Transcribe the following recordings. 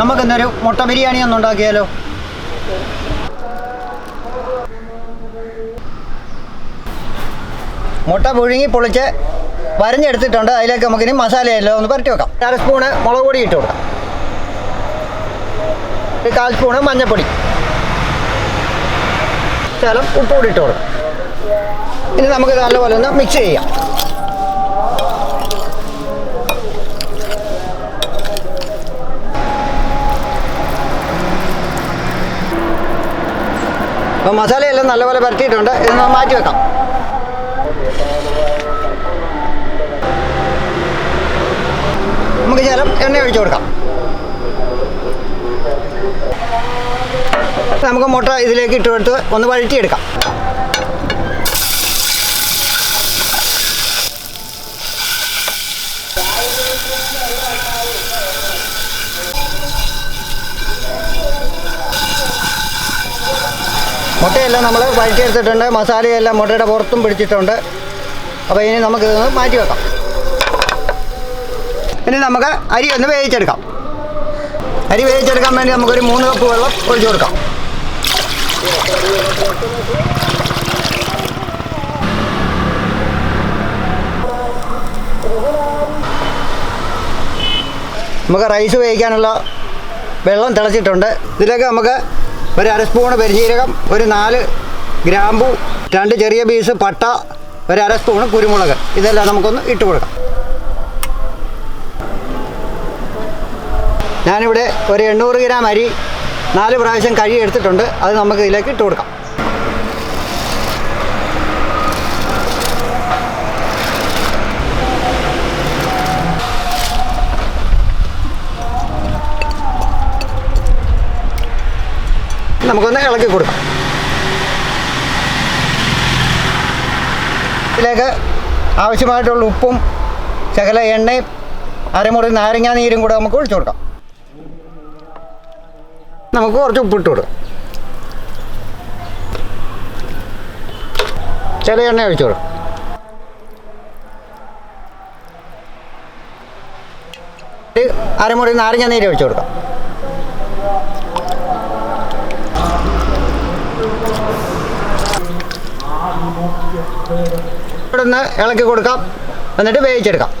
നമുക്കിന്നൊരു മുട്ട ബിരിയാണി ഒന്ന് ഉണ്ടാക്കിയാലോ? മുട്ട പുഴുങ്ങി പൊളിച്ച് വരഞ്ഞെടുത്തിട്ടുണ്ട്. അതിലേക്ക് നമുക്കിനി മസാലയല്ലോ ഒന്ന് പരട്ടി വെക്കാം. അര സ്പൂണ് മുളക് പൊടി ഇട്ട് കൊടുക്കാം. ഒരു കാൽ സ്പൂണ് മഞ്ഞൾപ്പൊടി ശകലം ഉപ്പ് കൂടി ഇട്ട് കൊടുക്കാം. ഇനി നമുക്ക് നല്ലപോലെ ഒന്ന് മിക്സ് ചെയ്യാം. അപ്പോൾ മസാലയെല്ലാം നല്ലപോലെ പരത്തിയിട്ടുണ്ട് ഇതൊന്ന് മാറ്റി വെക്കാം. നമുക്ക് ശകലം എണ്ണ ഒഴിച്ചു കൊടുക്കാം. നമുക്ക് മുട്ട ഇതിലേക്ക് ഇട്ട് കൊടുത്ത് ഒന്ന് വഴറ്റിയെടുക്കാം. മുട്ടയെല്ലാം നമ്മൾ വഴറ്റിയെടുത്തിട്ടുണ്ട് മസാലയെല്ലാം മുട്ടയുടെ പുറത്തും പിടിച്ചിട്ടുണ്ട്. അപ്പോൾ ഇനി നമുക്കിതൊന്ന് മാറ്റി വെക്കാം. ഇനി നമുക്ക് അരി ഒന്ന് വേവിച്ചെടുക്കാം. അരി വേവിച്ചെടുക്കാൻ വേണ്ടി നമുക്കൊരു മൂന്ന് കപ്പ് വെള്ളം ഒഴിച്ചു കൊടുക്കാം. നമുക്ക് റൈസ് വേവിക്കാനുള്ള വെള്ളം തിളച്ചിട്ടുണ്ട്. ഇതിലേക്ക് നമുക്ക് ഒരു അര സ്പൂണ് പെരിജീരകം ഒരു നാല് ഗ്രാമ്പു രണ്ട് ചെറിയ പീസ് പട്ട ഒരു അര സ്പൂണ് കുരുമുളക്. ഇതെല്ലാം നമുക്കൊന്ന് ഇട്ട് കൊടുക്കാം. ഞാനിവിടെ ഒരു എണ്ണൂറ് ഗ്രാം അരി നാല് പ്രാവശ്യം കഴുകി എടുത്തിട്ടുണ്ട് അത് നമുക്ക് ഇതിലേക്ക് ഇട്ട് കൊടുക്കാം. നമുക്കൊന്ന് ഇളക്കി കൊടുക്കാം. ഇതിലേക്ക് ആവശ്യമായിട്ടുള്ള ഉപ്പും ചകല എണ്ണയും അരമുറി നാരങ്ങാ നീരും കൂടെ നമുക്ക് ഒഴിച്ചു കൊടുക്കാം. നമുക്ക് കുറച്ച് ഉപ്പിട്ട് കൊടുക്കാം. ചില എണ്ണ ഒഴിച്ചു കൊടുക്കാം. അരമുറി നാരങ്ങ നീര് ഒഴിച്ചു കൊടുക്കാം. ഇവിടെ ഇളക്കി കൊടുക്കാം. എന്നിട്ട് വേവിച്ചെടുക്കാം.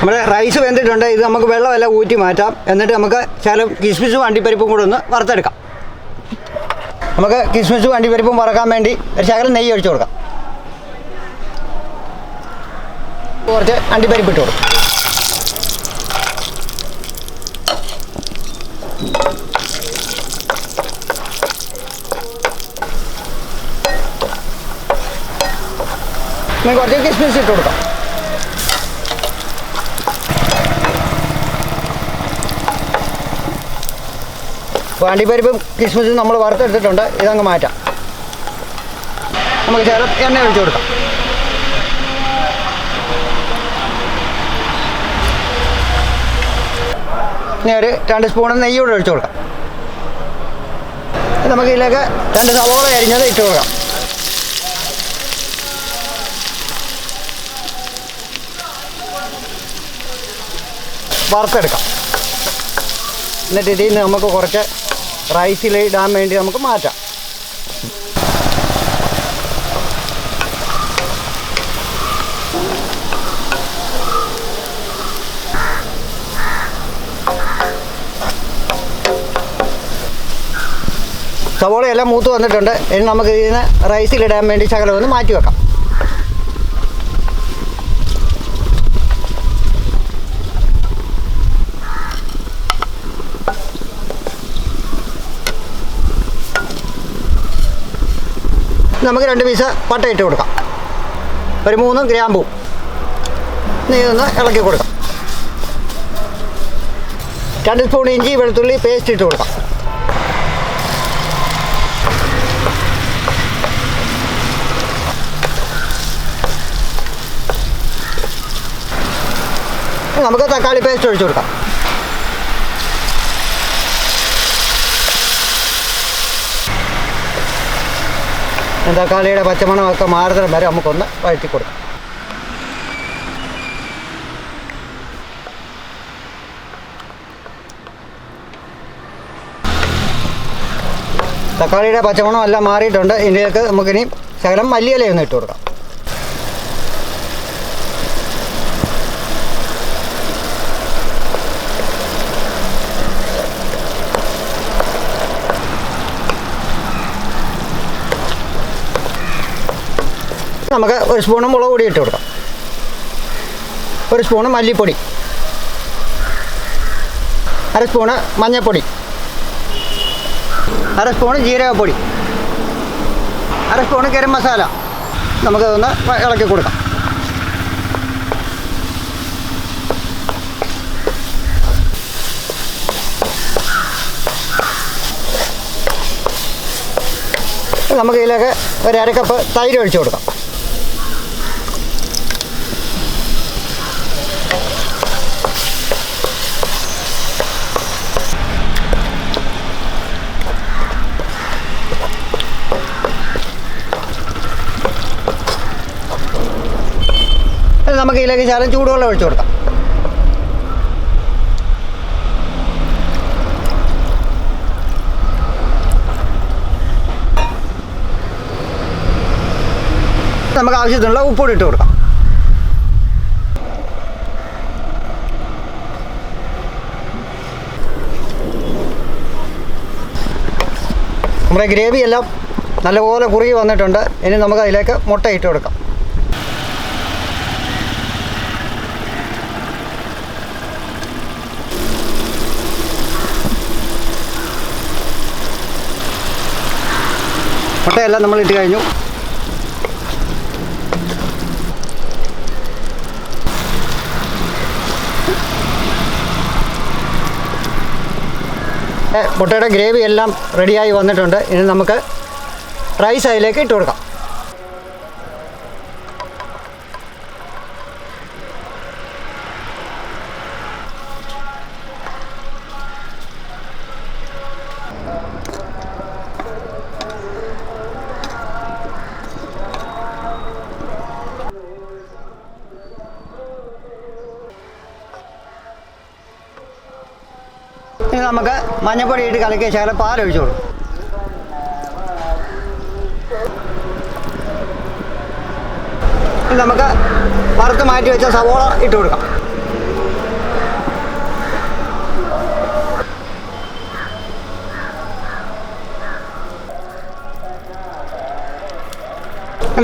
നമ്മുടെ റൈസ് വെന്തിട്ടുണ്ട്. ഇത് നമുക്ക് വെള്ളമെല്ലാം ഊറ്റി മാറ്റാം. എന്നിട്ട് നമുക്ക് ശകലം കിസ്മിസും അണ്ടിപ്പരിപ്പും കൂടെ ഒന്ന് വറുത്തെടുക്കാം. നമുക്ക് കിസ്മിസും അണ്ടിപ്പരിപ്പും വറക്കാൻ വേണ്ടി ഒരു ശകലം നെയ്യ് ഒഴിച്ചു കൊടുക്കാം. കുറച്ച് അണ്ടിപ്പരിപ്പ് ഇട്ട് കൊടുക്കും കുറച്ച് കിസ്മിസ് ഇട്ട് കൊടുക്കാം. അണ്ടിപ്പരിപ്പും കിസ്മിസും നമ്മൾ വറുത്തെടുത്തിട്ടുണ്ട്. ഇതങ്ങ് മാറ്റാം. നമുക്ക് ചേർത്ത് എണ്ണ ഒഴിച്ചു കൊടുക്കാം. ഇനി ഒരു രണ്ട് സ്പൂൺ നെയ്യ് കൂടെ ഒഴിച്ചു കൊടുക്കാം. നമുക്ക് ഇതിലേക്ക് രണ്ട് സവോള അരിഞ്ഞത് ഇട്ട് കൊടുക്കാം. വറുത്തെടുക്കാം. എന്നിട്ട് ഇതിൽ നിന്ന് നമുക്ക് കുറച്ച് റൈസിൽ ഇടാൻ വേണ്ടി നമുക്ക് മാറ്റാം. സവോളയെല്ലാം മൂത്ത് വന്നിട്ടുണ്ട്. ഇനി നമുക്ക് ഇതിന് റൈസിലിടാൻ വേണ്ടി ശകലം ഒന്ന് മാറ്റി വെക്കാം. നമുക്ക് രണ്ട് പീസ് പട്ട ഇട്ട് കൊടുക്കാം. ഒരു മൂന്ന് ഗ്രാമ്പൂ. നീ ഒന്ന് ഇളക്കി കൊടുക്കാം. രണ്ട് സ്പൂൺ ഇഞ്ചി വെളുത്തുള്ളി പേസ്റ്റ് ഇട്ട് കൊടുക്കാം. നമുക്ക് തക്കാളി പേസ്റ്റ് ഒഴിച്ചു കൊടുക്കാം. തക്കാളിയുടെ പച്ചമണം ഒക്കെ മാറുന്ന വരെ നമുക്കൊന്ന് വഴറ്റി കൊടുക്കാം. തക്കാളിയുടെ പച്ചമണം എല്ലാം മാറിയിട്ടുണ്ട്. ഇതിലേക്ക് നമുക്കിനി ശകലം മല്ലിയിലൊന്ന് ഇട്ട് കൊടുക്കാം. നമുക്ക് ഒരു സ്പൂണ് മുളക് പൊടി ഇട്ട് കൊടുക്കാം. ഒരു സ്പൂണ് മല്ലിപ്പൊടി. അര സ്പൂണ് മഞ്ഞൾപ്പൊടി അര സ്പൂണ് ജീരകപ്പൊടി. അര സ്പൂണ് ഗരം മസാല. നമുക്ക് ഒന്ന് ഇളക്കി കൊടുക്കാം. നമുക്ക് ഇതിലേക്ക് ഒരു അര കപ്പ് തൈര് ഒഴിച്ചു കൊടുക്കാം. ഇതിലേക്ക് ശകലം ചൂടുവെള്ളം ഒഴിച്ചു കൊടുക്കാം. നമുക്ക് ആവശ്യത്തിനുള്ള ഉപ്പൊടി ഇട്ട് കൊടുക്കാം. നമ്മുടെ ഗ്രേവി എല്ലാം നല്ലപോലെ കുറുകി വന്നിട്ടുണ്ട്. ഇനി നമുക്ക് അതിലേക്ക് മുട്ട ഇട്ട് കൊടുക്കാം. മുട്ടയെല്ലാം നമ്മൾ ഇട്ട് കഴിഞ്ഞു മുട്ടയുടെ ഗ്രേവി എല്ലാം റെഡിയായി വന്നിട്ടുണ്ട്. ഇനി നമുക്ക് റൈസ് അതിലേക്ക് ഇട്ട് കൊടുക്കാം. നമുക്ക് മഞ്ഞപ്പൊടി ഇട്ട് കലക്കിയ ശേഖരം പാലൊഴിച്ചു കൊടുക്കും നമുക്ക് വറുത്ത് മാറ്റി വെച്ച സവോള ഇട്ട് കൊടുക്കാം.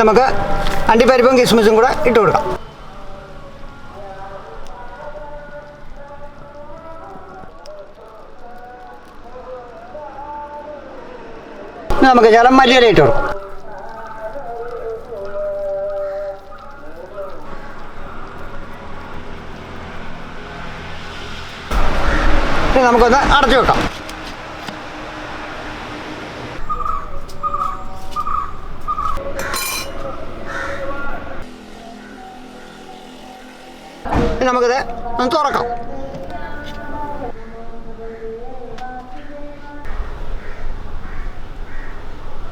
നമുക്ക് അണ്ടിപ്പരിപ്പും കിസ്മിസും കൂടെ ഇട്ട് കൊടുക്കാം. നമുക്ക് ജലം മല്ലിയില കൊടുക്കും. നമുക്കൊന്ന് അടച്ചു വെക്കാം. നമുക്കിത് നമുക്കിത്